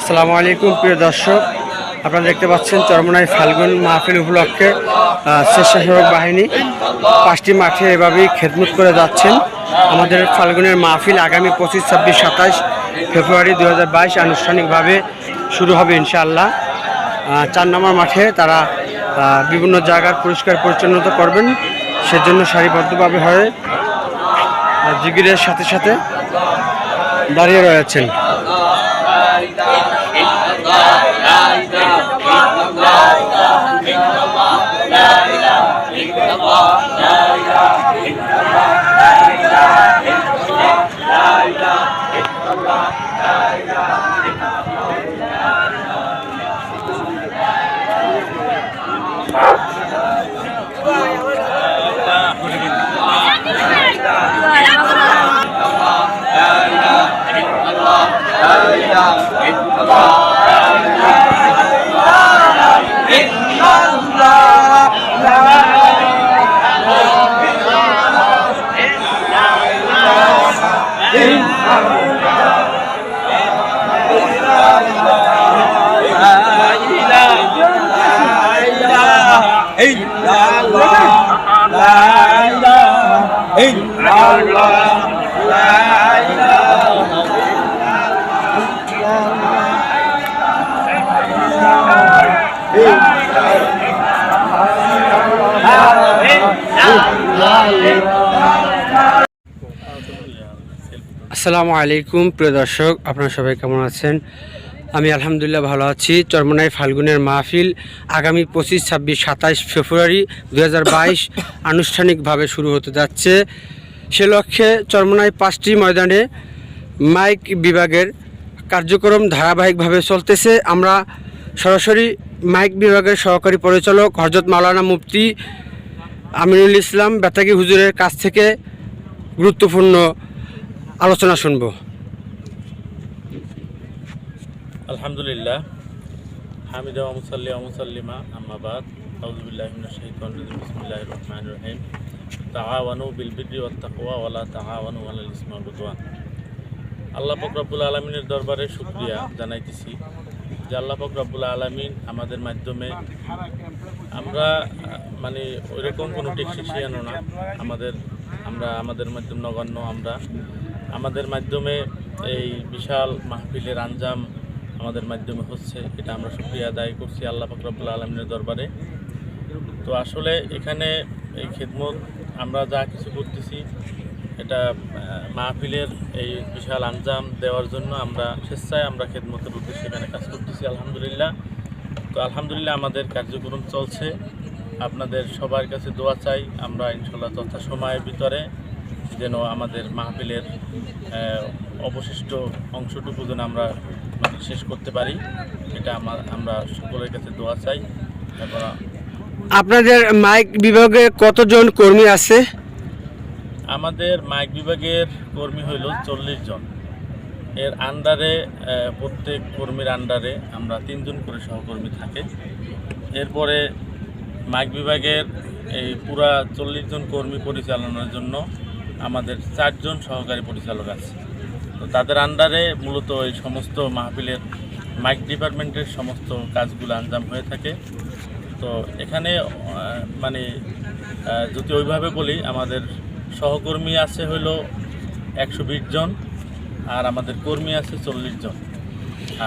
আসসালামু আলাইকুম, প্রিয় দর্শক। আপনারা দেখতে পাচ্ছেন চরমনাই ফাল্গুন মাহফিল উপলক্ষে স্বেচ্ছাসেবক বাহিনী পাঁচটি মাঠে এভাবেই খেদমত করে যাচ্ছেন। আমাদের ফাল্গুনের মাহফিল আগামী পঁচিশ, ছাব্বিশ, সাতাশ ফেব্রুয়ারি দু হাজার বাইশ আনুষ্ঠানিকভাবে শুরু হবে ইনশাআল্লাহ। চার নম্বর মাঠে তারা বিভিন্ন জায়গার পরিষ্কার পরিচ্ছন্নতা করবেন। সেজন্য সারিবদ্ধভাবে হয়ে জিগিরের সাথে সাথে দাঁড়িয়ে রয়েছেন। আসসালামু আলাইকুম প্রিয় দর্শক আপনারা সবাই কেমন আছেন? আমি আলহামদুলিল্লাহ ভালো আছি। চরমনাই ফাল্গুনের মাহফিল আগামী পঁচিশ ছাব্বিশ সাতাইশ ফেব্রুয়ারি দু হাজার বাইশ আনুষ্ঠানিকভাবে শুরু হতে যাচ্ছে। সে লক্ষ্যে চরমনাই পাঁচটি ময়দানে মাইক বিভাগের কার্যক্রম ধারাবাহিকভাবে চলতেছে। আমরা সরাসরি মাইক বিভাগের সহকারী পরিচালক হরজত মাওলানা মুফতি আমিনুল ইসলাম বেতাগি হুজুরের কাছ থেকে গুরুত্বপূর্ণ আলোচনা শুনব। আলহামদুলিল্লাহ। হামিদা মুসাল্লি মুসাল্লিমা আম্মাবাদ বিসমিল্লাহির রহমানির রহিম। তাআওয়ানু বিল বিররি ওয়াত তাকওয়া ওয়া আলাল ইসমি ওয়াল আল্লাহ পাক রব্বুল আলামিনের দরবারে শুকরিয়া জানাইতেছি যে আল্লাহ পাক রব্বুল আলামিন আমাদের মাধ্যমে আমরা মানে ওইরকম কোনো টেকনিশিয়ানও না। আমাদের, আমরা, আমাদের মাধ্যমে নগণ্য আমরা। আমাদের মাধ্যমে এই বিশাল মাহফিলের আঞ্জাম আমাদের মাধ্যমে হচ্ছে, এটা আমরা শুক্রিয়া আদায় করছি আল্লাহ ফাকরাবুল আলমিনের দরবারে। তো আসলে এখানে এই খেদমত, আমরা যা কিছু করতেছি, এটা মাহফিলের এই বিশাল আঞ্জাম দেওয়ার জন্য আমরা স্বেচ্ছায় আমরা খেদমতের উদ্দেশ্যে এখানে কাজ করতেছি, আলহামদুলিল্লাহ। তো আলহামদুলিল্লাহ আমাদের কার্যক্রম চলছে। আপনাদের সবার কাছে দোয়া চাই, আমরা ইনশাল্লাহ তথা সময়ের ভিতরে যেন আমাদের মাহফিলের অবশিষ্ট অংশটুকু যেন আমরা মানে শেষ করতে পারি। এটা আমার আমরা সকলের কাছে দোয়া চাই। এবং আপনাদের মাইক বিভাগে কতজন কর্মী আছে? আমাদের মাইক বিভাগের কর্মী হইল চল্লিশ জন। এর আন্ডারে প্রত্যেক কর্মীর আন্ডারে আমরা তিনজন করে সহকর্মী থাকে। এরপরে মাইক বিভাগের এই পুরা চল্লিশ জন কর্মী পরিচালনার জন্য আমাদের চারজন সহকারী পরিচালক আছে। তো তাদের আন্ডারে মূলত এই সমস্ত মাহফিলের মাইক ডিপার্টমেন্টের সমস্ত কাজগুলো আঞ্জাম হয়ে থাকে। তো এখানে মানে যদি ওইভাবে বলি, আমাদের সহকর্মী আছে হলো একশো জন, আর আমাদের কর্মী আছে চল্লিশ জন।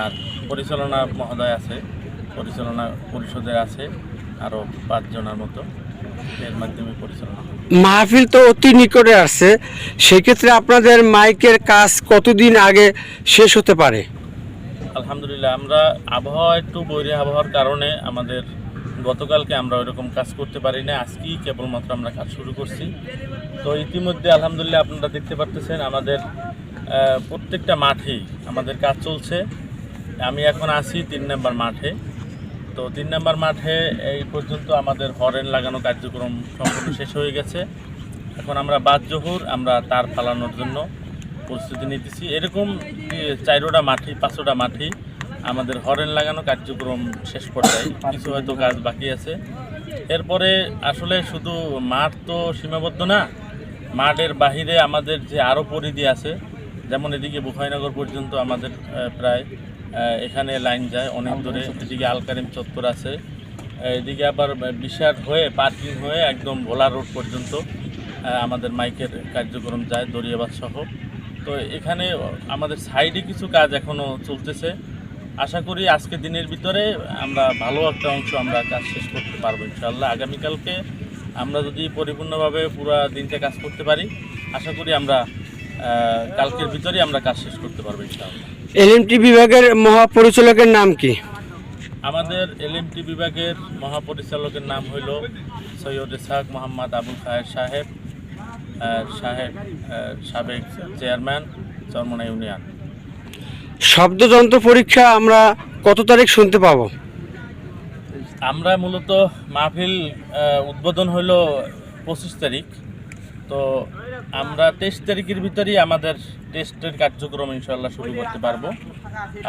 আর পরিচালনা মহোদয় আছে, পরিচালনা পরিষদের আছে আরও পাঁচজনের মতো। মাহফিল তো অতি নিকটে আসছে সেক্ষেত্রে আপনাদের মাইকের কাজ কতদিন আগে শেষ হতে পারে? আলহামদুলিল্লাহ, আমরা আবহাওয়া একটু বৈরী আবহাওয়ার কারণে আমাদের গতকালকে আমরা ওইরকম কাজ করতে পারি না আজকেই কেবলমাত্র আমরা কাজ শুরু করছি। তো ইতিমধ্যে আলহামদুলিল্লাহ আপনারা দেখতে পারতেছেন, আমাদের প্রত্যেকটা মাঠেই আমাদের কাজ চলছে। আমি এখন আছি তিন নম্বর মাঠে। তো তিন নম্বর মাঠে এই পর্যন্ত আমাদের হরেন লাগানো কার্যক্রম সম্পূর্ণ শেষ হয়ে গেছে। এখন আমরা বাদ জহুর, আমরা তার ফালানোর জন্য প্রস্তুতি নিতেছি। এরকম চারোটা মাঠে পাঁচোটা মাঠে আমাদের হরেন লাগানো কার্যক্রম শেষ পর্যায়ে। কিছু হয়তো কাজ বাকি আছে। এরপরে আসলে শুধু মাঠ তো সীমাবদ্ধ না, মাঠের বাহিরে আমাদের যে আরও পরিধি আছে, যেমন এদিকে বুখাইনগর পর্যন্ত আমাদের প্রায় এখানে লাইন যায়, অনেক দূরে। এদিকে আলকারিম চত্বর আছে। এদিকে আবার বিশাল হয়ে, পার্কিং হয়ে একদম ভোলা রোড পর্যন্ত আমাদের মাইকের কার্যক্রম যায় দরিয়াবাদ সহ। তো এখানে আমাদের সাইডে কিছু কাজ এখনও চলতেছে। আশা করি আজকে দিনের ভিতরে আমরা ভালো একটা অংশ আমরা কাজ শেষ করতে পারব ইনশাল্লাহ আগামীকালকে আমরা যদি পরিপূর্ণভাবে পুরো দিনটা কাজ করতে পারি, আশা করি আমরা কালকের ভিতরেই আমরা কাজ শেষ করতে পারব, ইনশাআল্লাহ। এলএমটি বিভাগের মহাপরিচালকের নাম কি? আমাদের এলএমটি বিভাগের মহাপরিচালকের নাম হইল সৈয়দ ইসাক মোহাম্মদ আবুল খায়ের সাহেব সাহেব সাবেক চেয়ারম্যান চরমনা ইউনিয়ন। শব্দযন্ত্র পরীক্ষা আমরা কত তারিখ শুনতে পাব? আমরা মূলত মাহফিল উদ্বোধন হইল পঁচিশ তারিখ। তো আমরা তেইশ তারিখের ভিতরেই আমাদের টেস্টের কার্যক্রম ইনশাল্লাহ শুরু করতে পারব।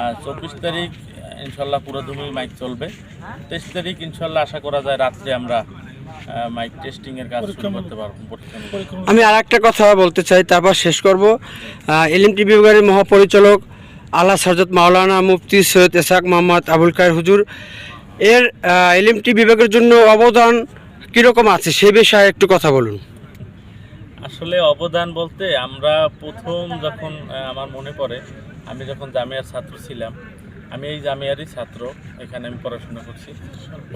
আর চব্বিশ তারিখ ইনশাল্লাহ পুরো ধুমি মাইক চলবে। তেইশ তারিখ ইনশাল্লাহ আশা করা যায় রাত্রে আমরা মাইক টেস্টিংয়ের কাজ শুরু করতে পারব আমি আর একটা কথা বলতে চাই, তারপর শেষ করব। এলএমটি বিভাগের মহাপরিচালক আল্লাহ সরজত মাওলানা মুফতি সৈয়দ এসাক মোহাম্মদ আবুল কায়ের হুজুর। এর এলএমটি বিভাগের জন্য অবদান কীরকম আছে সে বিষয়ে একটু কথা বলুন। আসলে অবদান বলতে আমরা প্রথম যখন আমার মনে পড়ে আমি যখন জামিয়ার ছাত্র ছিলাম আমি এই জামিয়ারই ছাত্র এখানে আমি পড়াশোনা করছি।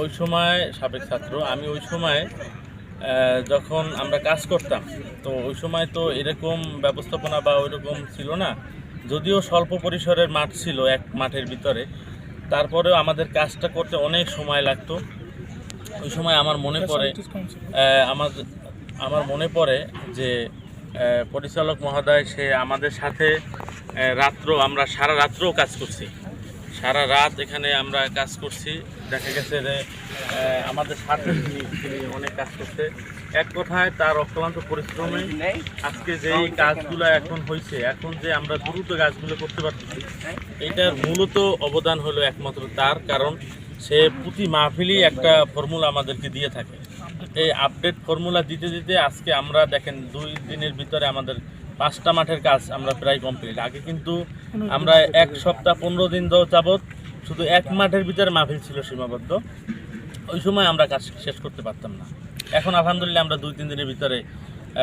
ওই সময় সাবেক ছাত্র আমি ওই সময় যখন আমরা কাজ করতাম তো ওই সময় তো এরকম ব্যবস্থাপনা বা ওইরকম ছিল না যদিও স্বল্প পরিসরের মাঠ ছিল এক মাঠের ভিতরে তারপরেও আমাদের কাজটা করতে অনেক সময় লাগতো। ওই সময় আমার মনে পড়ে আমার আমার মনে পড়ে যে পরিচালক মহোদয়, সে আমাদের সাথে রাত্র আমরা সারা রাত্রও কাজ করছি। সারা রাত এখানে আমরা কাজ করছি। দেখা গেছে যে আমাদের সাথে তিনি অনেক কাজ করছে। এক কথায় তার অক্লান্ত পরিশ্রমে আজকে যে কাজগুলো এখন হয়েছে, এখন যে আমরা দ্রুত কাজগুলো করতে পারতেছি, এইটার মূলত অবদান হলো একমাত্র তার, কারণ সে প্রতি মাহফিলই একটা ফর্মুলা আমাদেরকে দিয়ে থাকে। এই আপডেট ফর্মুলা দিতে দিতে আজকে আমরা দেখেন দুই দিনের ভিতরে আমাদের পাঁচটা মাঠের কাজ আমরা প্রায় কমপ্লিট আগে কিন্তু আমরা এক সপ্তাহ পনেরো দিন যাবৎ শুধু এক মাঠের ভিতরে মাহফিল ছিল সীমাবদ্ধ। ওই সময় আমরা কাজ শেষ করতে পারতাম না। এখন আলহামদুলিল্লাহ আমরা দুই, তিন দিনের ভিতরে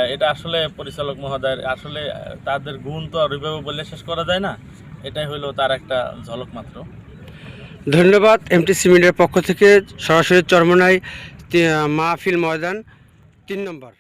এটা আসলে পরিচালক মহোদয়ের আসলে তাদের গুণ তো আর ওইভাবে বললে শেষ করা যায় না। এটাই হলো তার একটা ঝলক মাত্র। ধন্যবাদ এমটি মিডিয়ার পক্ষ থেকে সরাসরি চরমনাই তি- মাহফিল ময়দান তিন নম্বর।